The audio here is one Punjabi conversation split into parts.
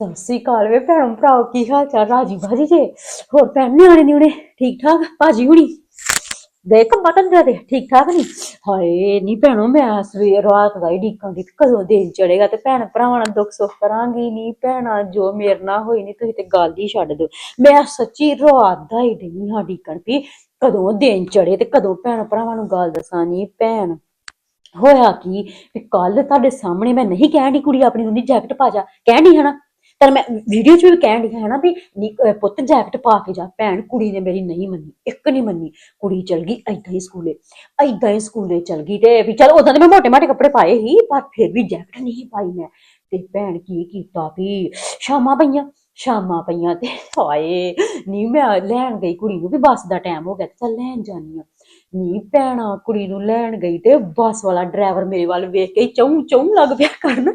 ਸਤਿ ਸ੍ਰੀ ਅਕਾਲ ਵੇ ਭੈਣੋ ਭਰਾਓ, ਕੀ ਹਾਲ ਚਾਲ? ਰਾਜੀ ਬਾਜੀ ਜੇ? ਹੋਰ ਭੈਣ ਨਿਆਣੇ ਨਿਉਣੇ ਠੀਕ ਠਾਕ? ਭਾਜੀ ਹੁਣੀ? ਦੇਖ ਬਟਨ ਦੇ ਦੇ ਠੀਕ ਠਾਕ ਨਹੀਂ ਹਾਏ ਨਹੀਂ ਭੈਣੋ, ਮੈਂ ਸਵੇਰ ਰਾਤ ਦਾ ਹੀ ਡੀਕਾਂ ਦੀ ਕਦੋਂ ਦਿਨ ਚੜੇਗਾ ਤੇ ਭੈਣ ਭਰਾਵਾਂ ਨਾਲ ਦੁੱਖ ਸੁੱਖ ਕਰਾਂਗੀ ਨਹੀਂ ਭੈਣਾ, ਜੋ ਮੇਰੇ ਨਾਲ ਹੋਈ ਨਹੀਂ ਤੁਸੀਂ ਤੇ ਗੱਲ ਹੀ ਛੱਡ ਦਿਓ। ਮੈਂ ਸੱਚੀ ਰਾਤ ਦਾ ਹੀ ਡਈ ਹਾਂ ਡੀਕਣ ਵੀ ਕਦੋਂ ਦਿਨ ਚੜੇ ਤੇ ਕਦੋਂ ਭੈਣ ਭਰਾਵਾਂ ਨੂੰ ਗੱਲ ਦੱਸਾਂ ਨਹੀਂ ਭੈਣ, ਹੋਇਆ ਕੀ? ਵੀ ਕੱਲ ਤੁਹਾਡੇ ਸਾਹਮਣੇ ਮੈਂ ਨਹੀਂ ਕਹਿਣ ਦੀ ਕੁੜੀ ਆਪਣੀ ਨੂੰ ਜੈਕਟ ਪਾ ਜਾ। ਕਹਿਣ ਦੀ ਹਨਾ ਪਰ ਮੈਂ ਵੀਡੀਓ 'ਚ ਵੀ ਕਹਿਣ ਦੀ ਹੈ ਨਾ ਵੀ ਨੀ- ਅਹ ਪੁੱਤ ਜੈਕਟ ਪਾ ਕੇ ਜਾ, ਭੈਣ ਕੁੜੀ ਨੇ ਮੇਰੀ ਨਹੀਂ ਮੰਨੀ, ਇੱਕ ਨਹੀਂ ਮੰਨੀ। ਕੁੜੀ ਚਲ ਗਈ ਏਦਾਂ ਹੀ ਸਕੂਲੇ, ਏਦਾਂ ਹੀ ਸਕੂਲੇ ਚਲ ਗਈ ਤੇ ਵੀ ਚਲ ਉਦਾਂ ਤੇ ਮੈਂ ਮੋਟੇ ਮਾਟੇ ਕੱਪੜੇ ਪਾਏ ਹੀ, ਪਰ ਫਿਰ ਵੀ ਜੈਕਟ ਨਹੀਂ ਪਾਈ ਮੈਂ। ਤੇ ਭੈਣ ਕੀ ਕੀਤਾ ਵੀ, ਸ਼ਾਮਾਂ ਪਈਆਂ ਸ਼ਾਮਾਂ ਪਈਆਂ ਤੇ ਹਾਏ ਨਹੀਂ ਮੈਂ ਲੈਣ ਗਈ ਕੁੜੀ ਨੂੰ ਵੀ, ਬੱਸ ਦਾ ਟਾਈਮ ਹੋ ਗਿਆ ਤੇ ਚੱਲ ਲੈਣ ਜਾਨੀ ਆ ਨੀ ਭੈਣਾ ਕੁੜੀ ਨੂੰ ਲੈਣ ਗਈ ਤੇ ਬੱਸ ਵਾਲਾ ਡਰਾਈਵਰ ਮੇਰੇ ਵੱਲ ਵੇਖ ਕੇ ਚੌਂ ਚੌਂ ਲੱਗ ਪਿਆ ਕਰਨ।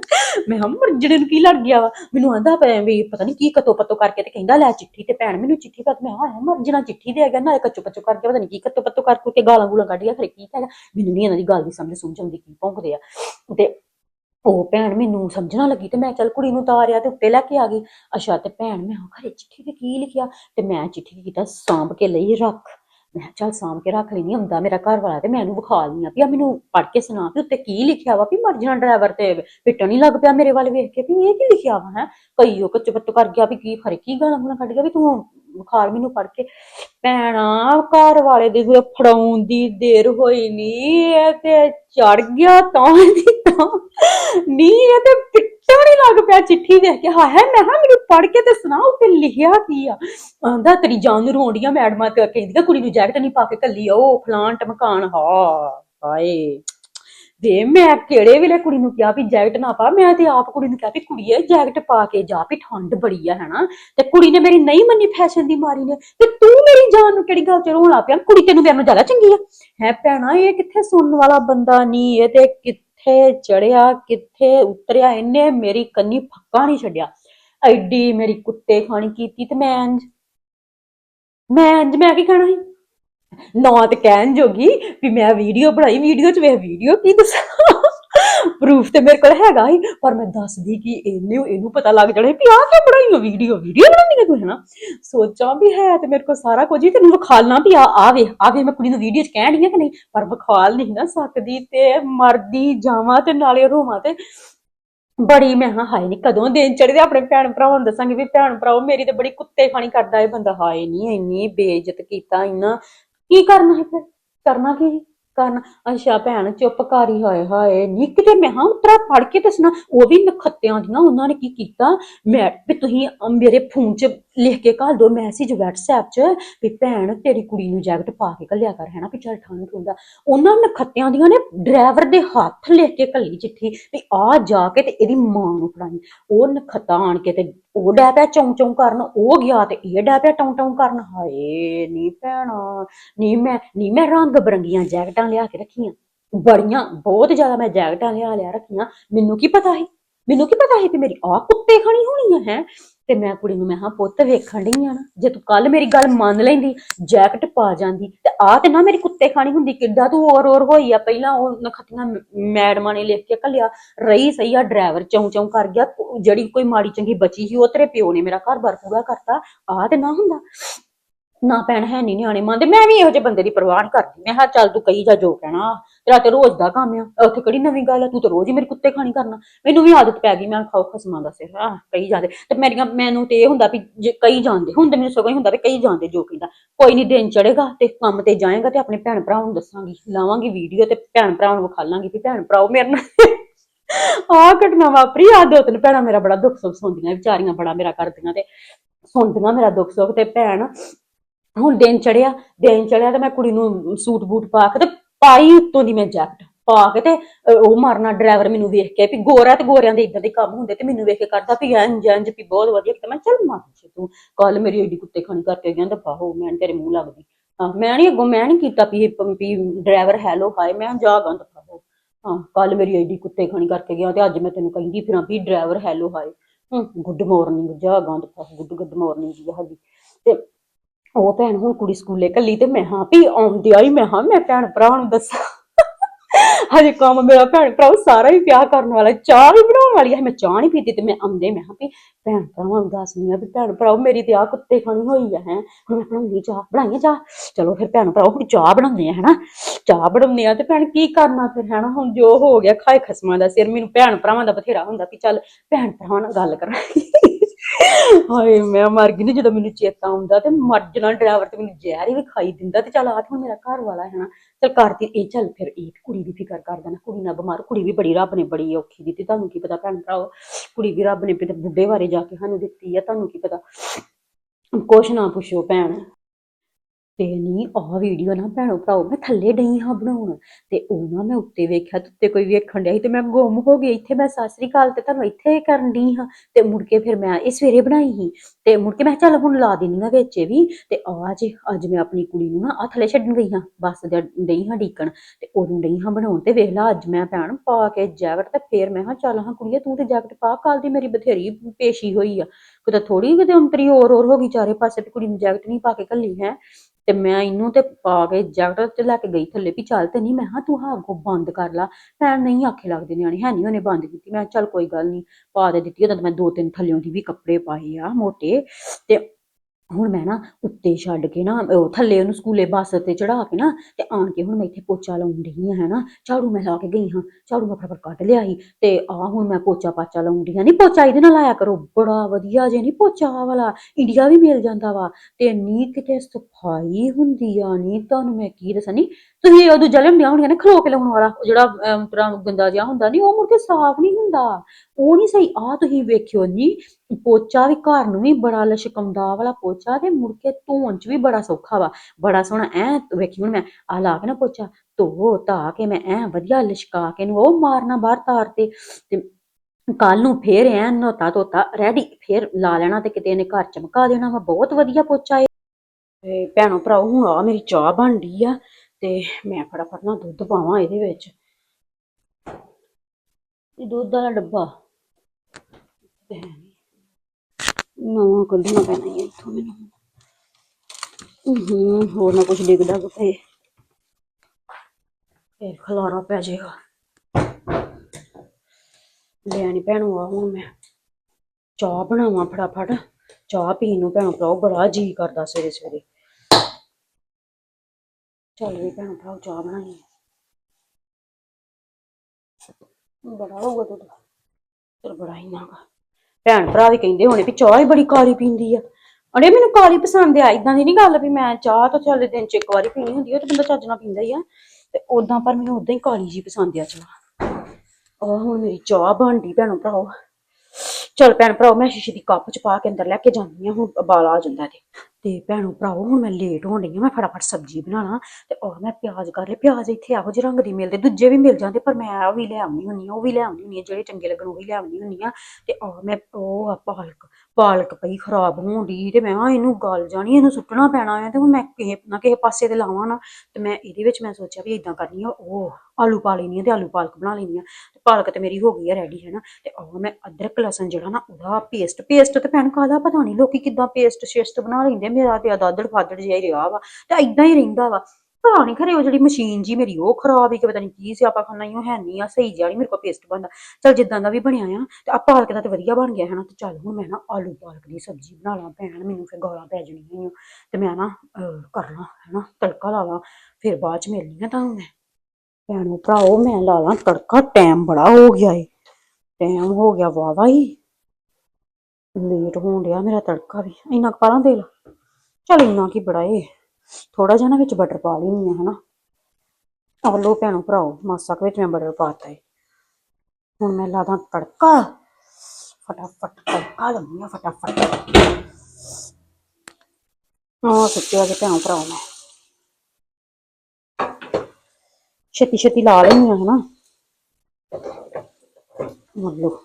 ਮੈਂ ਹਮ ਮਰਜਣੇ ਨੂੰ ਕੀ ਲੜ ਗਿਆ ਵਾ? ਮੈਨੂੰ ਆਂਦਾ ਪਿਆ ਵੀ ਪਤਾ ਨਹੀਂ ਕੀ ਕਤੋ ਪਤੋ ਕਰਕੇ ਤੇ ਕਹਿੰਦਾ ਲੈ ਚਿੱਠੀ ਤੇ ਭੈਣ ਮੈਨੂੰ ਚਿੱਠੀ ਪਤ ਮੈਂ ਹਾਂ ਮਰਜਣਾ ਚਿੱਠੀ ਦੇ ਗਿਆ ਨਾ ਕੱਚੋ ਪੱਚੋ ਕਰਕੇ ਪਤਾ ਨਹੀਂ ਕੀ ਕਤੋ ਪਤੋ ਕਰਕੇ ਕੇ ਗਾਲਾਂ ਗੂਲਾਂ ਕੱਢ ਗਿਆ, ਫਿਰ ਕੀ ਹੈਗਾ ਮੈਨੂੰ ਨਹੀਂ ਇਹਨਾਂ ਦੀ ਗੱਲ ਦੀ ਸਮਝ ਸਮਝ ਆਉਂਦੀ ਕੀ ਭੌਂਕਦੇ ਆ। ਤੇ ਉਹ ਭੈਣ ਮੈਨੂੰ ਸਮਝਣਾ ਲੱਗੀ ਤੇ ਮੈਂ ਚੱਲ ਕੁੜੀ ਨੂੰ ਤਾਰਿਆ ਤੇ ਉੱਤੇ ਲੈ ਕੇ ਆ ਗਈ। ਅੱਛਾ ਤੇ ਭੈਣ ਮੈਂ ਹਾਂ ਘਰੇ ਚਿੱਠੀ ਤੇ ਕੀ ਲਿਖਿਆ? ਤੇ ਮੈਂ ਚਿੱਠੀ ਕੀਤਾ ਸਾਂਭ ਕੇ ਲਈ ਰੱਖ। ਮੈਂ ਕਿਹਾ, ਚੱਲ ਸਾਂਭ ਕੇ ਰੱਖ ਲੈਣੀ ਹੁੰਦਾ ਮੇਰਾ ਘਰ ਵਾਲਾ ਤੇ ਮੈਂ ਇਹਨੂੰ ਵਿਖਾ ਲਈ ਆ ਵੀ ਆ ਮੈਨੂੰ ਪੜ੍ਹ ਕੇ ਸੁਣਾ ਵੀ ਉੱਤੇ ਕੀ ਲਿਖਿਆ ਵਾ ਵੀ ਮਰਜਣਾ ਡਰਾਈਵਰ ਤੇ ਪਿੱਟਣ ਹੀ ਲੱਗ ਪਿਆ ਮੇਰੇ ਵੱਲ ਵੇਖ ਕੇ ਵੀ ਇਹ ਕੀ ਲਿਖਿਆ ਵਾ, ਹੈ? ਕਈ ਉਹ ਕੱਚ ਪੱਤ ਕਰ ਗਿਆ ਵੀ ਕੀ, ਖਰੇ ਕੀ ਗਾਲਾਂ ਗੁਣਾ ਕੱਢ ਗਿਆ ਵੀ ਤੂੰ ਬੁਖਾਰ ਮੈਨੂੰ ਫੜ ਕੇ, ਭੈਣਾ ਘਰ ਵਾਲੇ ਦੇ ਜਦੋਂ ਫੜਾਉਣ ਦੀ ਦੇਰ ਹੋਈ ਨੀ, ਇਹ ਤੇ ਚੜ ਗਿਆ ਤਾਂ ਦੀ ਤਾਂ। ਨੀ, ਇਹ ਤੇ ਪਿੱਟਣ ਹੀ ਲੱਗ ਪਿਆ ਚਿੱਠੀ ਵੇਖ ਕੇ? ਹਾਂ ਹੈ ਮੈਂ ਕਿਹਾ ਮੈਨੂੰ ਪੜ੍ਹ ਕੇ ਤੇ ਸੁਣਾ ਉੱਤੇ ਲਿਖਿਆ ਕੀ ਆ? ਆਂਦਾ, ਤੇਰੀ ਜਾਨ ਨੂੰ ਰੋਂਡੀਆਂ ਮੈਡਮਾਂ ਤੇ ਕਹਿੰਦੀਆਂ ਕੁੜੀ ਨੂੰ ਜੈਕਟ ਨਹੀਂ ਪਾ ਕੇ ਕੱਲੀ ਆ ਉਹ ਫਲਾਣ ਟਮਕਾਣ ਹਾ ਹਾਏ। ਵੇ ਮੈਂ ਕਿਹੜੇ ਵੇਲੇ ਕੁੜੀ ਨੂੰ ਕਿਹਾ ਵੀ ਜੈਕਟ ਨਾ ਪਾ, ਮੈਂ ਤੇ ਆਪ ਕੁੜੀ ਨੂੰ ਕਿਹਾ ਵੀ ਕੁੜੀਏ ਜੈਕਟ ਪਾ ਕੇ ਜਾ ਵੀ ਠੰਡ ਬੜੀ ਆ, ਹੈਨਾ? ਤੇ ਕੁੜੀ ਨੇ ਮੇਰੀ ਨਹੀਂ ਮੰਨੀ ਫੈਸ਼ਨ ਦੀ ਮਾਰੀ ਨੇ। ਤੇ ਤੂੰ ਮੇਰੀ ਜਾਨ ਨੂੰ ਕਿਹੜੀ ਗੱਲ ਚ ਰੋਣ ਪਿਆ? ਕੁੜੀ ਤੈਨੂੰ ਮੇਰੇ ਨਾਲੋਂ ਜ਼ਿਆਦਾ ਚੰਗੀ ਆ। ਹੈ ਭੈਣਾ, ਇਹ ਕਿੱਥੇ ਸੁਣਨ ਵਾਲਾ ਬੰਦਾ ਨਹੀਂ ਇਹ ਤੇ ਕਿੱਥੇ ਚੜਿਆ, ਕਿੱਥੇ ਉਤਰਿਆ, ਇਹਨੇ ਮੇਰੀ ਕੰਨੀ ਫੱਕਾ ਨਹੀਂ ਛੱਡਿਆ। ਐਡੀ ਮੇਰੀ ਕੁੱਤੇ ਖਾਣੀ ਕੀਤੀ ਤੇ ਮੈਂ ਇੰਜ। ਮੈਂ ਇੰਜ, ਮੈਂ ਕੀ ਕਹਿਣਾ ਸੀ? ਨਾ ਤੇ ਕਹਿਣ ਜੋਗੀ ਵੀ ਮੈਂ ਵੀਡੀਓ ਬਣਾਈ, ਵੀਡੀਓ ਚ ਵੇਖ, ਵੀਡੀਓ ਕੀ ਦੱਸਾਂ? ਪ੍ਰੂਫ ਤੇ ਮੇਰੇ ਕੋਲ ਹੈਗਾ ਹੀ, ਪਰ ਮੈਂ ਦੱਸਦੀ ਕਿ ਇਹਨੂੰ ਇਹਨੂੰ ਪਤਾ ਲੱਗ ਜਾਣਾ ਵੀ ਆਹ ਕਿ ਬਣਾਈ ਵੀਡੀਓ ਵੀਡੀਓ ਬਣਾਉਂਦੀ ਤੂੰ ਹੈ ਨਾ ਸੋਚਾਂ ਵੀ ਹੈ ਤੇ ਮੇਰੇ ਕੋਲ ਸਾਰਾ ਕੁਝ ਹੀ, ਤੈਨੂੰ ਵਿਖਾਲਣਾ ਵੀ ਆ ਆ ਵੇ ਆ ਵੇ ਮੈਂ ਕੁੜੀ ਨੂੰ ਵੀਡੀਓ ਚ ਕਹਿਣ ਡਈ ਆ ਕਿ ਨਹੀਂ, ਪਰ ਵਿਖਾਲ ਨਹੀਂ ਨਾ ਸਕਦੀ ਤੇ ਮਰਦੀ ਜਾਵਾਂ ਤੇ ਨਾਲੇ ਰੋਵਾਂ ਤੇ। ਬੜੀ ਮੈਂ ਹਾਂ ਹਾਏ ਨਹੀਂ ਕਦੋਂ ਦਿਨ ਚੜ੍ਹਦੇ ਆਪਣੇ ਭੈਣ ਭਰਾਵਾਂ ਨੂੰ ਦੱਸਾਂਗੀ ਵੀ ਭੈਣ ਭਰਾਓ, ਮੇਰੀ ਤੇ ਬੜੀ ਕੁੱਤੇ ਖਾਣੀ ਕਰਦਾ ਇਹ ਬੰਦਾ, ਹਾਏ ਨਹੀਂ ਇੰਨੀ ਬੇਇੱਜ਼ਤ ਕੀਤਾ ਇੰਨਾ। ਕੀ ਕਰਨਾ ਹੈ ਫਿਰ? ਕਰਨਾ ਕੀ ਸੀ? ਕਰਨਾ। ਅੱਛਾ ਭੈਣ ਚੁੱਪ ਕਰੀ ਹਾਏ ਹਾਏ। ਨੀ ਕਿਤੇ ਮੈਂ ਹਾਂ ਉਤਰਾ ਪੜ ਕੇ ਦੱਸਣਾ। ਉਹ ਵੀ ਨਖੱਤਿਆਂ ਦੀਆਂ, ਉਹਨਾਂ ਨੇ ਕੀ ਕੀਤਾ? ਮੈਂ ਵੀ ਤੁਸੀਂ ਅਹ ਮੇਰੇ ਫੋਨ 'ਚ ਲਿਖ ਕੇ ਘੱਲ ਦੋ ਮੈਸੇਜ WhatsApp 'ਚ ਵੀ ਭੈਣ ਤੇਰੀ ਕੁੜੀ ਨੂੰ ਜੈਕਟ ਪਾ ਕੇ ਘੱਲਿਆ ਕਰ ਹੈਨਾ ਵੀ ਚੱਲ ਠੰਡ ਹੁੰਦਾ ਉਹਨਾਂ ਨਖੱਤਿਆਂ ਦੀਆਂ ਨੇ ਡਰਾਈਵਰ ਦੇ ਹੱਥ ਲਿਖ ਕੇ ਘੱਲੀ ਚਿੱਠੀ ਵੀ ਆ ਜਾ ਕੇ ਤੇ ਇਹਦੀ ਮਾਂ ਨੂੰ ਫੜਾਈ। ਉਹ ਨਖੱਤਾ ਆਣ ਕੇ ਤੇ ਉਹ ਡੈ ਪਿਆ ਚੌਂ ਚੌਂ ਕਰਨ, ਉਹ ਗਿਆ ਤੇ ਇਹ ਡੈ ਪਿਆ ਟੌਂ ਟੌਂ ਕਰਨ। ਹਾਏ, ਨੀ ਭੈਣਾ, ਨੀ ਮੈਂ ਨੀ ਮੈਂ ਰੰਗ ਬਰੰਗੀਆਂ ਜੈਕਟਾਂ ਲਿਆ ਕੇ ਰੱਖੀਆਂ। ਬੜੀਆਂ, ਬਹੁਤ ਜ਼ਿਆਦਾ ਮੈਂ ਜੈਕਟਾਂ ਲਿਆ ਲਿਆ ਰੱਖੀਆਂ। ਮੈਨੂੰ ਕੀ ਪਤਾ ਸੀ? ਮੈਨੂੰ ਕੀ ਪਤਾ ਸੀ ਕਿ ਮੇਰੀ ਆ ਕੁੱਤੇ ਖਾਣੀ ਹੋਣੀ ਆ, ਹੈ? ਤੇ ਮੈਂ ਕੁੜੀ ਨੂੰ ਮੈਂ ਹਾਂ ਪੁੱਤ ਵੇਖਣ ਡਈ ਆ ਨਾ, ਜੇ ਤੂੰ ਕੱਲ ਮੇਰੀ ਗੱਲ ਮੰਨ ਲੈਂਦੀ, ਜੈਕਟ ਪਾ ਜਾਂਦੀ, ਤੇ ਆ ਤੇ ਨਾ ਮੇਰੀ ਕੁੱਤੇ ਖਾਣੀ ਹੁੰਦੀ, ਕਿੱਦਾਂ ਤੂੰ ਔਰ ਔਰ ਹੋਈ ਆ? ਪਹਿਲਾਂ ਉਹ ਨਖੱਤੀਆਂ ਮੈਡਮਾਂ ਨੇ ਲਿਖ ਕੇ ਘੱਲਿਆ, ਰਹੀ ਸਹੀ ਆ, ਡਰਾਈਵਰ ਚੌਂ ਚੌਂ ਕਰ ਗਿਆ ਜਿਹੜੀ ਕੋਈ ਮਾੜੀ ਚੰਗੀ ਬਚੀ ਸੀ, ਉਹ ਤੇਰੇ ਪਿਓ ਨੇ ਮੇਰਾ ਘਰ-ਬਾਰ ਪੂਰਾ ਕਰਤਾ ਆ ਤੇ ਨਾ ਹੁੰਦਾ। ਨਾ ਭੈਣ ਹੈ ਨਹੀਂ ਨਿਆਣੇ ਮੰਨਦੇ। ਮੈਂ ਵੀ ਇਹੋ ਜਿਹੇ ਬੰਦੇ ਦੀ ਪਰਵਾਹ ਨਹੀਂ ਕਰਦੀ। ਮੈਂ ਹਾਂ ਚੱਲ ਤੂੰ ਕਹੀ ਜਾ ਜੋ ਕਹਿਣਾ। ਤੇਰਾ ਤੇ ਰੋਜ਼ ਦਾ ਕੰਮ ਆ। ਉੱਥੇ ਕਿਹੜੀ ਨਵੀਂ ਗੱਲ ਆ? ਤੂੰ ਤਾਂ ਰੋਜ਼ ਹੀ ਮੇਰੇ ਕੁੱਤੇ ਖਾਣੀ ਕਰਨਾ। ਮੈਨੂੰ ਵੀ ਆਦਤ ਪੈ ਗਈ। ਮੈਂ ਖਾਓ ਖਸਮਾਂ ਦਾ ਸਿਰ ਆ ਕਹੀ ਜਾਂਦੇ। ਤੇ ਮੇਰੀਆਂ ਮੈਨੂੰ ਤੇ ਇਹ ਹੁੰਦਾ ਵੀ ਜੇ ਕਈ ਜਾਂਦੇ। ਹੁਣ ਤੇ ਮੈਨੂੰ ਸਗੋਂ ਹੀ ਹੁੰਦਾ ਵੀ ਕਈ ਜਾਂਦੇ ਜੋ ਕਹਿੰਦਾ। ਕੋਈ ਨਹੀਂ ਦਿਨ ਚੜੇਗਾ ਤੇ ਕੰਮ ਤੇ ਜਾਏਗਾ ਤੇ ਆਪਣੇ ਭੈਣ ਭਰਾ ਨੂੰ ਦੱਸਾਂਗੀ। ਲਾਵਾਂਗੀ ਵੀਡੀਓ ਤੇ ਭੈਣ ਭਰਾ ਨੂੰ ਵਿਖਾ ਲਾਂਗੀ ਵੀ ਭੈਣ ਭਰਾਓ ਮੇਰੇ ਨਾਲ। ਆ ਘਟਨਾ ਵਾਪਰੀ। ਆ ਦੋ ਤਿੰਨ ਭੈਣਾਂ ਮੇਰਾ ਬੜਾ ਦੁੱਖ ਸੁੱਖ ਸੁਣਦੀਆਂ, ਵਿਚਾਰੀਆਂ ਬੜਾ ਮੇਰਾ ਕਰਦੀਆਂ ਤੇ ਸੁਣਦੀਆਂ ਮੇਰਾ ਦੁੱਖ ਸੁੱਖ ਤੇ ਭੈਣ ਹੁਣ ਦਿਨ ਚੜਿਆ ਦਿਨ ਚੜਿਆ ਤੇ ਮੈਂ ਕੁੜੀ ਨੂੰ ਸੂਟ ਬੂਟ ਪਾ ਕੇ ਤੇ ਪਾਈ ਉੱਤੋਂ ਦੀ ਮੈਂ ਜੈਕਟ ਪਾ ਕੇ ਤੇ ਉਹ ਮਾਰਨਾ ਡਰਾਈਵਰ ਮੈਨੂੰ ਵੇਖ ਕੇ ਵੀ ਗੋਰਾ ਤੇ ਗੋਰਿਆਂ ਦੇ ਇਦਾਂ ਦੇ ਕੰਮ ਹੁੰਦੇ ਤੇ ਮੈਨੂੰ ਵੇਖ ਕੇ ਕਰਦਾ ਵੀ ਇੰਜ ਇੰਜ ਵੀ ਬਹੁਤ ਵਧੀਆ ਕੀਤਾ। ਮੈਂ ਚੱਲ ਮਾਰ ਛੇ ਤੂੰ ਕੱਲ ਮੇਰੀ ਏਡੀ ਕੁੱਤੇ ਖਾਣੀ ਕਰਕੇ ਗਿਆ ਤਾਂ ਪਾਹੋ ਮੈਂ ਤੇਰੇ ਮੂੰਹ ਲੱਗਦੀ। ਹਾਂ, ਮੈਂ ਨਹੀਂ ਅੱਗੋਂ, ਮੈਂ ਨਹੀਂ ਕੀਤਾ ਵੀ ਵੀ ਡਰਾਈਵਰ ਹੈਲੋ ਹਾਏ ਮੈਂ ਜਾ ਗੰਦ ਪਾਹੋ ਹਾਂ ਕੱਲ ਮੇਰੀ ਏਡੀ ਕੁੱਤੇ ਖਾਣੀ ਕਰਕੇ ਗਿਆ ਤੇ ਅੱਜ ਮੈਂ ਤੈਨੂੰ ਕਹਿੰਦੀ ਫਿਰਾਂ ਵੀ driver hello hi good morning ਜਾ ਗੰਦ ਪਾਹੋ ਗੁੱਡ ਗੁੱਡ ਮਾਰਨਿੰਗ ਜੀ ਹਾਲੀ ਤੇ ਉਹ ਭੈਣ ਹੁਣ ਕੁੜੀ ਸਕੂਲੇ ਕੱਲੀ ਤੇ ਮੈਂ ਹਾਂ ਵੀ ਆਉਂਦੀ ਆਈ, ਮੈਂ ਹਾਂ, ਮੈਂ ਭੈਣ ਭਰਾ ਨੂੰ ਦੱਸਾਂ। ਹਜੇ ਕੰਮ ਮੇਰਾ ਭੈਣ ਭਰਾ ਸਾਰਾ ਹੀ ਵਿਆਹ ਕਰਨ ਵਾਲਾ ਚਾਹ ਵੀ ਬਣਾਉਣ ਵਾਲੀ ਹੈ, ਮੈਂ ਚਾਹ ਨਹੀਂ ਪੀਤੀ ਤੇ ਮੈਂ ਆਉਂਦੇ, ਮੈਂ ਕਿਹਾ ਵੀ ਭੈਣ ਭਰਾਵਾਂ ਨੂੰ ਦੱਸਦੀ ਆ ਵੀ ਭੈਣ ਭਰਾ ਮੇਰੀ ਤੇ ਆ ਕੁੱਤੇ ਖਾਣੀ ਹੋਈ ਆ, ਹੈ। ਹੁਣ ਮੈਂ ਬਣਾਉਂਦੀ ਚਾਹ, ਬਣਾਈਏ ਚਾਹ? ਚਲੋ ਫਿਰ ਭੈਣ ਭਰਾ ਹੁਣ ਚਾਹ ਬਣਾਉਂਦੇ ਆ, ਹੈਨਾ? ਚਾਹ ਬਣਾਉਂਦੇ ਆ ਤੇ ਭੈਣ ਕੀ ਕਰਨਾ ਫਿਰ, ਹੈਨਾ? ਹੁਣ ਜੋ ਹੋ ਗਿਆ, ਖਾਏ ਖਸਮਾਂ ਦਾ ਸਿਰ, ਮੈਨੂੰ ਭੈਣ ਭਰਾਵਾਂ ਦਾ ਬਥੇਰਾ ਹੁੰਦਾ ਵੀ ਚੱਲ ਭੈਣ ਭਰਾਵਾਂ ਨਾਲ ਗੱਲ ਕਰਾਂ ਹਾਏ, ਮੈਂ ਮਰ ਗਈ ਨੀ ਜਦੋਂ ਮੈਨੂੰ ਚੇਤਾ ਆਉਂਦਾ ਤੇ ਮਰ ਜਾਣਾ ਡਰਾਈਵਰ ਤੇ ਮੈਨੂੰ ਜ਼ਹਿਰ ਹੀ ਵੀ ਖਾਈ ਦਿੰਦਾ ਤੇ ਚੱਲ ਆ ਤਾਂ ਹੁਣ ਮੇਰਾ ਘਰ ਵਾਲਾ ਹੈ ਨਾ। ਚੱਲ ਕਰਤੀ ਇਹ ਚੱਲ ਫਿਰ ਇਹ ਕੁੜੀ ਦੀ ਫਿਕਰ ਕਰਦਾ ਨਾ ਕੁੜੀ ਨਾ ਬਿਮਾਰ, ਕੁੜੀ ਵੀ ਬੜੀ ਰੱਬ ਨੇ ਬੜੀ ਔਖੀ ਦਿੱਤੀ, ਤੁਹਾਨੂੰ ਕੀ ਪਤਾ ਭੈਣ ਭਰਾਓ, ਕੁੜੀ ਵੀ ਰੱਬ ਨੇ ਪਿਤਾ ਬੁੱਢੇ ਬਾਰੇ ਜਾ ਕੇ ਸਾਨੂੰ ਦਿੱਤੀ ਆ, ਤੁਹਾਨੂੰ ਕੀ ਪਤਾ। ਕੁਛ ਨਾ ਪੁੱਛੋ ਭੈਣ। ਤੇ ਨਹੀਂ ਆਹ ਵੀਡੀਓ ਨਾ ਭੈਣੋ ਭਰਾਓ, ਮੈਂ ਥੱਲੇ ਡਈ ਹਾਂ ਬਣਾਉਣ ਤੇ ਉਹ ਨਾ ਮੈਂ ਉੱਤੇ ਵੇਖਿਆ ਤੇ ਉੱਤੇ ਕੋਈ ਵੇਖਣ ਡਿਆ ਸੀ ਤੇ ਮੈਂ ਗੁੰਮ ਹੋ ਗਈ। ਇੱਥੇ ਮੈਂ ਸਤਿ ਸ੍ਰੀ ਅਕਾਲ ਤੇ ਤੁਹਾਨੂੰ ਇੱਥੇ ਕਰਨ ਡਈ ਹਾਂ ਤੇ ਮੁੜ ਕੇ ਫਿਰ ਮੈਂ ਇਹ ਸਵੇਰੇ ਬਣਾਈ ਸੀ ਤੇ ਮੁੜ ਕੇ ਮੈਂ ਕਿਹਾ ਚੱਲ ਹੁਣ ਲਾ ਦਿੰਦੀ ਹਾਂ ਵਿੱਚ ਇਹ ਵੀ ਤੇ ਅੱਜ ਅੱਜ ਮੈਂ ਆਪਣੀ ਕੁੜੀ ਨੂੰ ਨਾ ਆ ਥੱਲੇ ਛੱਡਣ ਗਈ ਹਾਂ, ਬੱਸ ਦੇ ਡਈ ਹਾਂ ਡੀਕਣ ਤੇ ਉਦੋਂ ਡਈ ਹਾਂ ਬਣਾਉਣ ਤੇ ਵੇਖ ਲਾ ਅੱਜ ਮੈਂ ਭੈਣ ਪਾ ਕੇ ਜੈਕਟ ਤੇ ਫੇਰ ਮੈਂ ਹਾਂ ਚੱਲ ਹਾਂ ਕੁੜੀਏ ਤੂੰ ਤੇ ਜੈਕਟ ਪਾ ਕੱਲ ਦੀ ਮੇਰੀ ਬਥੇਰੀ ਪੇਸ਼ੀ ਹੋਈ ਆ। ਕਿਤੇ ਥੋੜੀ ਕਿਤੇ ਉਂਤਰੀ ਹੋਰ ਹੋਰ ਹੋ ਗਈ ਚਾਰੇ ਪਾਸੇ ਤੇ ਕੁੜੀ ਨੂੰ ਜੈਕਟ ਨਹੀਂ ਪਾ ਕੇ ਘੱਲੀ ਹੈ। ਤੇ ਮੈਂ ਇਹਨੂੰ ਤੇ ਪਾ ਕੇ ਜੈਕਟ ਚ ਲੈ ਕੇ ਗਈ ਥੱਲੇ ਵੀ ਚੱਲ ਤੇ ਨਹੀਂ, ਮੈਂ ਹਾਂ ਤੂੰ ਹਾਂ ਅੱਗੋਂ ਬੰਦ ਕਰ ਲਾ। ਭੈਣ ਨਹੀਂ ਆਖੇ ਲੱਗਦੇ ਨਿਆਣੇ, ਹੈ ਨਹੀਂ ਉਹਨੇ ਬੰਦ ਕੀਤੀ। ਮੈਂ ਕਿਹਾ ਚੱਲ ਕੋਈ ਗੱਲ ਨਹੀਂ, ਪਾ ਦੇ ਦਿੱਤੀ। ਉਹਦਾ ਮੈਂ ਦੋ ਤਿੰਨ ਥੱਲਿਓਂ ਦੀ ਵੀ ਕੱਪੜੇ ਪਾਏ ਆ ਮੋਟੇ ਤੇ ਹੁਣ ਮੈਂ ਨਾ ਉੱਤੇ ਛੱਡ ਕੇ ਨਾ, ਉਹ ਥੱਲੇ ਉਹਨੂੰ ਸਕੂਲੇ ਬੱਸ ਤੇ ਚੜਾ ਕੇ ਨਾ, ਤੇ ਆਣ ਕੇ ਹੁਣ ਮੈਂ ਇੱਥੇ ਪੋਚਾ ਲਾਉਣ ਡਈ ਹਾਂ ਹੈਨਾ। ਝਾੜੂ ਮੈਂ ਲਾ ਕੇ ਗਈ ਹਾਂ, ਝਾੜੂ ਮੈਂ ਫਟਾਫਟ ਕੱਢ ਲਿਆ ਸੀ ਤੇ ਆ ਹੁਣ ਮੈਂ ਪੋਚਾ ਪਾਚਾ ਲਾਉਣ ਡਈ ਹਾਂ ਨਹੀਂ, ਪੋਚਾ ਇਹਦੇ ਨਾਲ ਲਾਇਆ ਕਰੋ, ਬੜਾ ਵਧੀਆ ਜੇ ਨਹੀਂ ਪੋਚਾ ਆਹ ਵਾਲਾ, ਇੰਡੀਆ ਵੀ ਮਿਲ ਜਾਂਦਾ ਵਾ। ਤੇ ਨੀ ਕਿਤੇ ਸਫ਼ਾਈ ਹੁੰਦੀ ਆ, ਨਹੀਂ, ਤੁਹਾਨੂੰ ਮੈਂ ਕੀ ਦੱਸਾਂ ਨੀ ਤੁਸੀਂ ਉਹ ਦੂਜਾ ਲਿਆਉਂਦੀਆਂ ਹੋਣੀਆਂ ਨੇ ਖਲੋ ਕੇ ਲਾਉਣ ਵਾਲਾ। ਉਹ ਜਿਹੜਾ ਤਰ੍ਹਾਂ ਗੰਦਾ ਜਿਹਾ ਹੁੰਦਾ ਨਹੀਂ ਉਹ ਮੁੜ ਕੇ ਸਾਫ਼ ਨਹੀਂ ਹੁੰਦਾ। ਉਹ ਨਹੀਂ ਸਹੀ ਆ ਤੁਸੀਂ ਵੇਖਿਓ ਨੀ ਪੋਚਾ ਵੀ ਘਰ ਨੂੰ ਵੀ ਬੜਾ ਲਸ਼ਕਾਉਂਦਾ ਆਹ ਵਾਲਾ ਪੋਚਾ ਤੇ ਮੁੜ ਕੇ ਧੋਣ ਚ ਵੀ ਬੜਾ ਸੌਖਾ ਵਾ। ਬੜਾ ਸੋਹਣਾ ਐ ਵੇਖੀ ਹੁਣ ਮੈਂ ਆ ਲਾ ਕੇ ਨਾ ਪੋਚਾ ਧੋ ਧਾ ਕੇ ਮੈਂ ਐ ਵਧੀਆ ਲਿਸ਼ਕਾ ਕੇ ਨੂੰ ਉਹ ਮਾਰਨਾ ਬਾਹਰ ਤਾਰ ਤੇ। ਤੇ ਕੱਲ ਨੂੰ ਫੇਰ ਐ ਨੋਤਾ ਧੋਤਾ ਰੈਡੀ ਫੇਰ ਲਾ ਲੈਣਾ ਤੇ ਕਿਤੇ ਇਹਨੇ ਘਰ ਚਮਕਾ ਦੇਣਾ ਵਾ। ਬਹੁਤ ਵਧੀਆ ਪੋਚਾ ਏ ਤੇ ਭੈਣੋ ਭਰਾਓ ਹੁਣ ਆ ਮੇਰੀ ਚਾਹ ਬਣ ਡਈ ਆ। ਤੇ ਮੈਂ ਫਟਾਫਟ ਨਾ ਦੁੱਧ ਪਾਵਾਂ ਇਹਦੇ ਵਿੱਚ। ਇਹ ਦੁੱਧ ਵਾਲਾ ਡੱਬਾ। ਤੇ ਨਵਾਂ ਕੱਢਣਾ ਪੈਣਾ ਹੀ ਇੱਥੋਂ ਮੈਨੂੰ। ਹੂੰ, ਹੋਰ ਨਾ ਕੁਝ ਡਿੱਗਦਾ ਕਿਤੇ। ਫਿਰ ਖਲਾਰਾ ਪੈ ਜਾਏਗਾ। ਲੈਣੀ ਭੈਣੂ ਆ ਹੁਣ ਮੈਂ ਚਾਹ ਬਣਾਵਾਂ ਫਟਾਫਟ। ਚਾਹ ਪੀਣ ਨੂੰ ਭੈਣੋ ਭਰਾ ਬੜਾ ਜੀ ਕਰਦਾ ਸਵੇਰੇ ਸਵੇਰੇ ਚੱਲ ਵੀ ਭੈਣ ਭਰਾਓ ਚਾਹ ਬਣਾਈਏ ਬੜਾ ਹੋਊਗਾ ਦੁੱਧ। ਚਲ ਬੜਾ ਹੀ ਨਾ ਭੈਣ ਭਰਾ ਵੀ ਕਹਿੰਦੇ ਹੋਣੇ ਵੀ ਚਾਹ ਹੀ ਬੜੀ ਕਾਲੀ ਪੀਂਦੀ ਆ। ਅੜੇ ਮੈਨੂੰ ਕਾਲੀ ਪਸੰਦ ਆ ਇਦਾਂ ਦੀ ਨਹੀਂ ਗੱਲ ਵੀ ਮੈਂ ਚਾਹ ਤਾਂ ਚੱਲ ਦਿਨ ਚ ਇੱਕ ਵਾਰੀ ਪੀਣੀ ਹੁੰਦੀ ਆ ਤੇ ਬੰਦਾ ਚੱਜ ਨਾਲ ਪੀਂਦਾ ਹੀ ਆ। ਤੇ ਉਦਾਂ ਪਰ ਮੈਨੂੰ ਉਦਾਂ ਹੀ ਕਾਲੀ ਜੀ ਪਸੰਦ ਆ ਚਾਹ। ਆਹ ਹੁਣ ਮੇਰੀ ਚਾਹ ਬਣਦੀ ਭੈਣੋ ਭਰਾਓ। ਚਲ ਭੈਣ ਭਰਾਓ, ਮੈਂ ਸ਼ੀਸ਼ੇ ਦੀ ਕੱਪ ਚ ਪਾ ਕੇ ਅੰਦਰ ਲੈ ਕੇ ਜਾਂਦੀ ਹਾਂ, ਹੁਣ ਉਬਾਲਾ ਆ ਜਾਂਦਾ ਤੇ ਤੇ ਭੈਣੋ ਭਰਾਓ, ਹੁਣ ਮੈਂ ਲੇਟ ਹੋਣ ਡਈ ਆ ਮੈਂ ਫਟਾਫਟ ਸਬਜ਼ੀ ਬਣਾਣਾ ਤੇ ਉਹ ਮੈਂ ਪਿਆਜ਼ ਕਰ ਲਏ। ਪਿਆਜ਼ ਇੱਥੇ ਇਹੋ ਜਿਹੇ ਰੰਗ ਦੇ ਮਿਲਦੇ, ਦੂਜੇ ਵੀ ਮਿਲ ਜਾਂਦੇ, ਪਰ ਮੈਂ ਉਹ ਵੀ ਲੈ ਆਉਣੀ ਹੁੰਨੀ ਆ ਉਹ ਵੀ ਲੈ ਆਉਣੀ ਹੁੰਨੀ ਆ ਜਿਹੜੇ ਚੰਗੇ ਲੱਗਣ ਉਹ ਵੀ ਲੈ ਆਉਣੀ ਹੁੰਨੀ ਆ ਤੇ ਉਹ ਮੈਂ ਉਹ ਆ ਪਾਲਕ ਪਾਲਕ ਪਈ ਖਰਾਬ ਹੋਣ ਦੀ ਤੇ ਮੈਂ ਆ ਇਹਨੂੰ ਗਲ ਜਾਣੀ, ਇਹਨੂੰ ਸੁੱਟਣਾ ਪੈਣਾ ਆ ਤੇ ਹੁਣ ਮੈਂ ਕਿਸੇ ਨਾ ਕਿਸੇ ਪਾਸੇ ਤੇ ਲਾਵਾਂ ਨਾ। ਤੇ ਮੈਂ ਇਹਦੇ ਵਿੱਚ ਮੈਂ ਸੋਚਿਆ ਵੀ ਇਦਾਂ ਕਰਨੀ ਆ, ਉਹ ਆਲੂ ਪਾ ਲੈਣੀ ਆ ਤੇ ਆਲੂ ਪਾਲਕ ਬਣਾ ਲੈਣੀ ਆ ਤੇ ਪਾਲਕ ਤੇ ਮੇਰੀ ਹੋ ਗਈ ਆ ਰੈਡੀ ਹੈ ਨਾ ਤੇ ਉਹ ਮੈਂ ਅਦਰਕ ਲਸਣ ਜਿਹੜਾ ਨਾ ਉਹਦਾ ਪੇਸਟ ਪੇਸਟ ਤੇ ਭੈਣ ਕਾਹਦਾ ਪਤਾ ਨਹੀਂ ਲੋਕੀ ਕਿਦਾਂ ਪੇਸਟ ਸ਼ੇਸਟ ਬਣਾ ਲੈਂਦੇ ਮੇਰਾ ਤੇ ਦਾਦੜ ਫਾਦੜ ਜਿਹਾ ਹੀ ਰਿਹਾ ਵਾ ਤੇ ਇਦਾਂ ਹੀ ਰਹਿੰਦਾ ਵਾ। ਪਤਾ ਨਹੀਂ ਖਰੇ ਉਹ ਜਿਹੜੀ ਮਸ਼ੀਨ ਜੀ ਮੇਰੀ ਉਹ ਖਰਾਬ ਹੀ ਕਿ ਪਤਾ ਨਹੀਂ ਕੀ ਸਿਆਪਾ ਖਾਨਾ ਹੀ ਉਹ ਹੈ ਨਹੀਂ ਆ ਸਹੀ ਜਿਹਾ ਨੀ ਮੇਰੇ ਕੋਲ ਪੇਸਟ ਬਣਦਾ। ਚਲ ਜਿੱਦਾਂ ਦਾ ਵੀ ਬਣਿਆ ਆ ਤੇ ਆ ਪਾਲਕ ਦਾ ਤੇ ਵਧੀਆ ਬਣ ਗਿਆ ਹੈ ਨਾ ਤੇ ਚੱਲ ਹੁਣ ਮੈਂ ਨਾ ਆਲੂ ਪਾਲਕ ਦੀ ਸਬਜ਼ੀ ਬਣਾ ਲਾਂ ਭੈਣ ਮੈਨੂੰ ਫਿਰ ਗਾਲਾਂ ਪੈ ਜਾਣੀਆਂ ਈ ਤੇ ਮੈਂ ਨਾ ਅਹ, ਕਰ ਲਾਂ ਹੈ ਨਾ ਤੜਕਾ ਲਾ ਲਾਂ ਫਿਰ ਬਾਅਦ ਚ ਮਿਲਣੀ ਆ ਤੁਹਾਨੂੰ ਮੈਂ। ਭੈਣੋ ਭਰਾਓ, ਮੈਂ ਲਾ ਲਾਂ ਤੜਕਾ ਟਾਈਮ ਬੜਾ ਹੋ ਗਿਆ ਏ। ਟਾਈਮ ਹੋ ਗਿਆ ਵਾਵਾ ਹੀ। ਲੇਟ ਹੋਣ ਡਿਆ ਮੇਰਾ ਤੜਕਾ ਵੀ। ਇੰਨਾ ਕੁ ਪਾਲਾਂ ਤੇਲ? ਚੱਲ ਇੰਨਾ ਕੀ ਬੜਾ ਏ। ਥੋੜਾ ਜਿਹਾ ਨਾ ਵਿੱਚ ਬਟਰ ਪਾ ਲੈਣੀ ਆ ਹਨਾ। ਆਹ ਲੋ ਭੈਣੋ ਭਰਾਓ, ਮਾਸਾ ਕੁ ਵਿੱਚ ਮੈਂ ਬਟਰ ਪਾਤਾ ਏ। ਹੁਣ ਮੈਂ ਲਾ ਲਾਦਾ ਤੜਕਾ। ਫਟਾਫਟ ਤੜਕਾ ਲਾਉਂਦੀ ਆ ਫਟਾਫਟ। ਆਹ ਸੁੱਕਿਆ ਜੇ ਭੈਣੋ ਭਰਾਓ ਮੈਂ। ਛੇਤੀ ਛੇਤੀ ਲਾ ਲੈਣੀ ਆ ਹਨਾ। ਮੰਨ ਲਓ।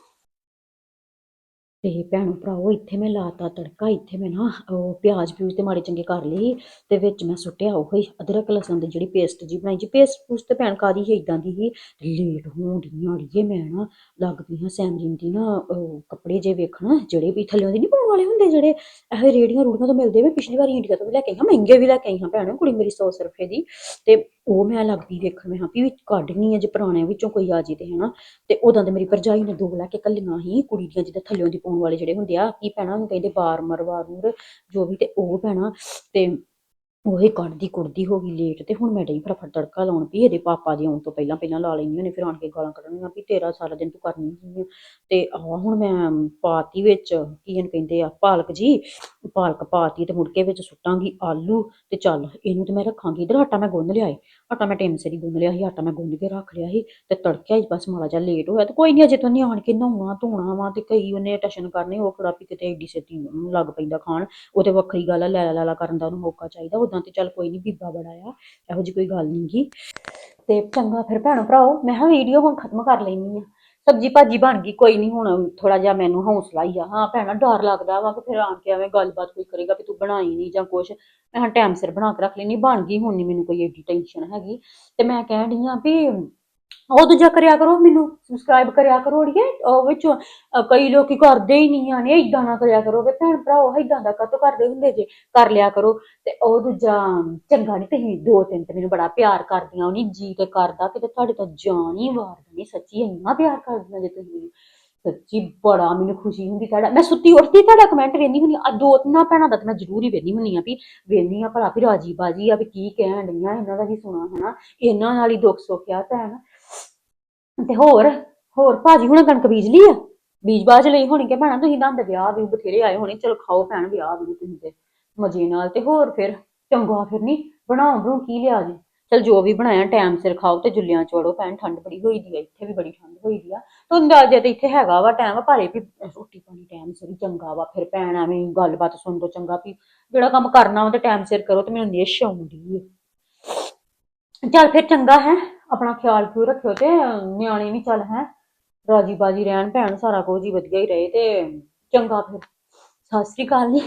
ਤੇ ਭੈਣੋ ਭਰਾਵੋ, ਇੱਥੇ ਮੈਂ ਲਾਤਾ ਤੜਕਾ, ਇੱਥੇ ਮੈਂ ਨਾ ਉਹ ਪਿਆਜ਼ ਪਿਊਜ਼ ਤੇ ਮਾੜੇ ਚੰਗੇ ਕਰ ਲਈ ਤੇ ਵਿੱਚ ਮੈਂ ਸੁੱਟਿਆ ਉਹ ਹੀ ਅਦਰਕ ਲਸਣ ਦੀ ਜਿਹੜੀ ਪੇਸਟ ਜੀ ਬਣਾਈ ਜੀ ਪੇਸਟ ਪੂਸਟ ਤੇ ਭੈਣ ਕਾਦੀ ਹੈ ਇਦਾਂ ਦੀ ਹੀ ਲੇਟ ਹੋਣ ਡੀਆਂ ਅੜੀਏ, ਮੈਂ ਨਾ ਲੱਗ ਪਈ ਹਾਂ ਸੈਮਰਿਨ ਦੀ ਨਾ ਕੱਪੜੇ ਜੇ ਵੇਖਣ, ਜਿਹੜੇ ਵੀ ਥੱਲੇ ਦੇ ਨਹੀਂ ਪਾਉਣ ਵਾਲੇ ਹੁੰਦੇ ਜਿਹੜੇ, ਇਹ ਰੇੜੀਆਂ ਰੂੜੀਆਂ ਤੋਂ ਮਿਲਦੇ ਮੈਂ ਪਿਛਲੀ ਵਾਰੀ ਇੰਡੀਆ ਤੋਂ ਵੀ ਲੈ ਕੇ ਆਈ ਹਾਂ, ਮਹਿੰਗੇ ਵੀ ਲੈ ਕੇ ਆਈ ਹਾਂ ਭੈਣੋ, ਕੁੜੀ ਮੇਰੀ 100 ਰੁਪਏ ਦੀ। ਤੇ ਉਹ ਮੈਂ ਲੱਗ ਪਈ ਵੇਖਣ ਮੈਂ ਹਾਂ ਵੀ ਵਿੱਚ ਕੱਢਣੀ ਆ ਜੇ ਪੁਰਾਣਿਆਂ ਵਿੱਚੋਂ ਕੋਈ ਆ ਜੇ ਤੇ, ਹਨਾ? ਤੇ ਉਦਾਂ ਤੇ ਮੇਰੀ ਭਰਜਾਈ ਨੇ ਦੋ ਲੈ ਕੇ ਕੱਲੀਆਂ ਹੀ ਕੁੜੀ ਦੀਆਂ ਜਿੱਦਾਂ ਥੱਲਿਓਂ ਦੀ ਪਾਉਣ ਵਾਲੇ ਜਿਹੜੇ ਹੁੰਦੇ ਆ ਕੀ ਪੈਣਾ ਉਹਨੂੰ ਕਹਿੰਦੇ ਬਾਰ ਮਰਵਾ ਨੂਰ ਜੋ ਵੀ ਤੇ ਉਹ ਪੈਣਾ ਤੇ ਉਹੀ ਕੱਢਦੀ ਕੁੜਦੀ ਹੋ ਗਈ ਲੇਟ ਤੇ ਹੁਣ ਮੈਂ ਡਈ ਫਟਾਫਟ ਤੜਕਾ ਲਾਉਣ ਵੀ ਇਹਦੇ ਪਾਪਾ ਦੇ ਆਉਣ ਤੋਂ ਪਹਿਲਾਂ ਪਹਿਲਾਂ ਲਾ ਲੈਂਦੀ ਉਹਨੇ ਫਿਰ ਆਣ ਕੇ ਗਾਲਾਂ ਕੱਢਣੀਆਂ ਵੀ ਤੇਰਾ ਸਾਰਾ ਦਿਨ ਤੂੰ ਕਰਨੀ ਹੁੰਦੀ ਤੇ ਆ ਹੁਣ ਮੈਂ ਪਾਤੀ ਵਿੱਚ, ਕੀ ਇਹਨੂੰ ਕਹਿੰਦੇ ਆ, ਪਾਲਕ ਜੀ, ਪਾਲਕ ਪਾਤੀ ਤੇ ਮੁੜ ਕੇ ਵਿੱਚ ਸੁੱਟਾਂਗੀ ਆਲੂ ਤੇ ਚੱਲ ਇਹਨੂੰ ਤੇ ਮੈਂ ਰੱਖਾਂਗੀ। ਇਧਰ ਆਟਾ ਮੈਂ ਗੁੰਨ ਲਿਆ ਏ। ਆਟਾ ਮੈਂ ਟਾਈਮ ਸਿਰ ਹੀ ਗੁੰਨ ਲਿਆ ਸੀ, ਆਟਾ ਮੈਂ ਗੁੰਨ ਕੇ ਰੱਖ ਲਿਆ ਸੀ ਤੇ ਤੜਕਿਆ ਹੀ ਬਸ ਮਾੜਾ ਜਿਹਾ ਲੇਟ ਹੋਇਆ। ਤੇ ਕੋਈ ਨਹੀਂ ਅਜੇ ਤੋਂ ਨਹੀਂ ਆਣ ਕੇ ਨਹਾਉਣਾ, ਧੋਣਾ ਵਾ ਤੇ ਕਈ ਉਹਨੇ ਟਸ਼ਨ ਕਰਨੇ, ਉਹ ਕਿਹੜਾ ਵੀ ਕਿਤੇ ਐਡੀ ਛੇਤੀ ਲੱਗ ਪੈਂਦਾ ਖਾਣ। ਉਹ ਤੇ ਵੱਖਰੀ ਗੱਲ ਆ ਲੈਲਾ ਲੈਲਾ ਕਰਨ ਦਾ ਉਹਨੂੰ ਮੌਕਾ ਚਾਹੀਦਾ। ਉਦਾਂ ਤੇ ਚੱਲ ਕੋਈ ਨਹੀਂ ਬੀਬਾ ਬੜਾ ਆ, ਇਹੋ ਜਿਹੀ ਕੋਈ ਗੱਲ ਨਹੀਂ ਗੀ। ਤੇ ਚੰਗਾ ਫਿਰ ਭੈਣੋ ਭਰਾਓ, ਮੈਂ ਹਾਂ ਵੀਡੀਓ ਹੁਣ ਖਤਮ ਕਰ ਲੈਣੀ ਆ। ਸਬਜੀ ਭਾਜੀ ਬਣ ਗਈ, ਕੋਈ ਨਹੀਂ ਹੁਣ ਥੋੜਾ ਜਿਹਾ ਮੈਨੂੰ ਹੌਸਲਾ ਹੀ ਆ। ਹਾਂ ਭੈਣਾ, ਡਰ ਲੱਗਦਾ ਵਾ ਕਿ ਫਿਰ ਆਣ ਕੇ ਐਵੇਂ ਗੱਲਬਾਤ ਕੋਈ ਕਰੇਗਾ ਵੀ ਤੂੰ ਬਣਾਈ ਨਹੀਂ ਜਾਂ ਕੁਛ। ਮੈਂ ਹਾਂ ਟਾਈਮ ਸਿਰ ਬਣਾ ਕੇ ਰੱਖ ਲੈਣੀ ਬਣ ਗਈ, ਹੁਣ ਨਹੀਂ ਮੈਨੂੰ ਕੋਈ ਏਡੀ ਟੈਨਸ਼ਨ ਹੈਗੀ। ਤੇ ਮੈਂ ਕਹਿਣ ਡਈ ਆ ਵੀ ਉਹ ਦੂਜਾ ਕਰਿਆ ਕਰੋ, ਮੈਨੂੰ ਸਬਸਕ੍ਰਾਈਬ ਕਰਿਆ ਕਰੋ ਅੜੀਏ, ਉਹ ਵਿੱਚ, ਅਹ ਕਈ ਲੋਕੀ ਕਰਦੇ ਹੀ ਨਹੀਂ ਆ ਨੇ ਇਦਾਂ ਨਾ ਕਰਿਆ ਕਰੋ ਵੀ ਭੈਣ ਭਰਾਓ ਇਦਾਂ ਦਾ ਕਾਹਤੋਂ ਕਰਦੇ ਹੁੰਦੇ ਜੇ, ਕਰ ਲਿਆ ਕਰੋ। ਤੇ ਉਹ ਦੂਜਾ, ਚੰਗਾ ਨਹੀਂ ਤੁਸੀਂ, ਦੋ ਤਿੰਨ ਤੇ ਮੈਨੂੰ ਬੜਾ ਪਿਆਰ ਕਰਦੀਆਂ ਉਹ ਉਹਨੀ ਜੀ ਤੇ ਕਰਦਾ, ਕਿਤੇ ਤੁਹਾਡੇ ਤਾਂ ਜਾਨ ਹੀ ਵਾਰ ਨਹੀਂ ਸੱਚੀ ਇੰਨਾ ਪਿਆਰ ਕਰਦੀਆਂ ਜੇ ਤੁਸੀਂ ਮੈਨੂੰ। ਸੱਚੀ ਬੜਾ ਮੈਨੂੰ ਖੁਸ਼ੀ ਹੁੰਦੀ ਤੁਹਾਡਾ, ਮੈਂ ਸੁੱਤੀ ਉੱਠਦੀ, ਤੁਹਾਡਾ ਕਮੈਂਟ ਵੇਖਦੀ ਹੁੰਦੀ ਆ ਦੋ ਤਿੰਨਾਂ ਭੈਣਾਂ ਦਾ ਤਾਂ ਮੈਂ ਜ਼ਰੂਰ ਹੀ ਵੇਖਦੀ ਹੁੰਦੀ ਆ ਵੀ ਵੇਖਦੀ ਆ ਭਲਾ ਵੀ ਰਾਜੀ ਬਾਜੀ ਆ ਵੀ ਕੀ ਕਹਿਣ ਡਈਆਂ, ਇਹਨਾਂ ਦਾ ਵੀ ਸੁਣਾ, ਹਨਾ। ਇਹਨਾਂ ਨਾਲ ਹੀ ਦੁੱਖ ਸੁੱਖ ਆ ਭੈਣ। ਤੇ ਹੋਰ ਹੋਰ ਭਾਜੀ ਹੁਣ ਕਣਕ ਬੀਜ ਲਈ ਆ? ਬੀਜ ਬਾਜ ਲਈ ਹੋਣੀ ਕਿ ਭੈਣਾ, ਤੁਸੀਂ ਦੰਦ ਵਿਆਹ ਵੀ ਬਥੇਰੇ ਆਏ ਹੋਣੇ, ਚਲੋ ਖਾਓ ਭੈਣ ਵਿਆਹ ਵੀ ਤੁਸੀਂ ਤੇ ਮਜੇ ਨਾਲ ਤੇ ਹੋਰ ਫਿਰ, ਚੰਗਾ ਫਿਰ ਨਹੀਂ ਬਣਾਉ ਬਣੂ ਕੀ ਲਿਆ ਜੀ? ਚਲ ਜੋ ਵੀ ਬਣਾਇਆ, ਟਾਈਮ ਸਿਰ ਖਾਓ ਤੇ ਜੁੱਲਿਆਂ ਚੋੜੋ ਭੈਣ, ਠੰਡ ਬੜੀ ਹੋਈ ਦੀ ਆ, ਇੱਥੇ ਵੀ ਬੜੀ ਠੰਡ ਹੋਈ ਦੀ ਆ। ਤੇ ਅੰਦਾਜ਼ੇ ਤੇ ਇੱਥੇ ਹੈਗਾ ਵਾ ਟਾਈਮ ਭਾਰੇ ਵੀ ਰੋਟੀ ਪਾਣੀ ਟਾਈਮ ਸਿਰ ਹੀ ਚੰਗਾ ਵਾ, ਫਿਰ ਭੈਣ ਐਵੇਂ ਗੱਲਬਾਤ ਸੁਣ ਦੋ ਚੰਗਾ ਵੀ, ਜਿਹੜਾ ਕੰਮ ਕਰਨਾ ਵਾ ਤੇ ਟਾਈਮ ਸਿਰ ਕਰੋ ਤੇ ਮੈਨੂੰ ਨਿਸ਼ ਆਉਂਦੀ ਹੈ ਚੱਲ ਫਿਰ ਚੰਗਾ ਹੈ। ਆਪਣਾ ਖਿਆਲ ਖਿਓ ਰੱਖਿਓ ਤੇ, ਨਿਆਣੇ ਵੀ ਚੱਲ ਹੈ। ਰਾਜੀ ਬਾਜੀ ਰਹਿਣ ਭੈਣ, ਸਾਰਾ ਕੁਝ ਹੀ ਵਧੀਆ ਹੀ ਰਹੇ ਤੇ ਚੰਗਾ ਫਿਰ। ਸਤਿ ਸ੍ਰੀ ਅਕਾਲ ਨੀ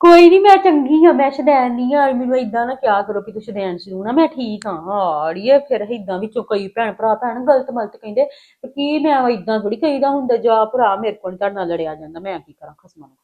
ਕੋਈ ਨਹੀਂ ਮੈਂ ਚੰਗੀ ਹਾਂ ਮੈਂ ਸ਼ਦੈਨ ਨਹੀਂ ਆ, ਮੈਨੂੰ ਇਦਾਂ ਨਾ ਕਿਹਾ ਕਰੋ ਕਿ ਤੂੰ ਸ਼ਦੈਨ ਸ਼ਰੂ ਨਾ ਮੈਂ ਠੀਕ ਹਾਂ, ਆੜੀਏ, ਫਿਰ ਇਦਾਂ ਵਿੱਚੋਂ ਕਈ ਭੈਣ ਭਰਾ, ਭੈਣ ਗਲਤ ਮਲਤ ਕਹਿੰਦੇ ਵੀ ਕੀ ਮੈਂ ਇਦਾਂ ਥੋੜੀ ਕਹੀਦਾ ਹੁੰਦਾ, ਜਾ ਭਰਾ ਮੇਰੇ ਕੋਲ ਤੁਹਾਡੇ ਨਾਲ ਲੜਿਆ ਜਾਂਦਾ, ਮੈਂ ਕੀ ਕਰਾਂ, ਖਸਮਾਂ ਨੂੰ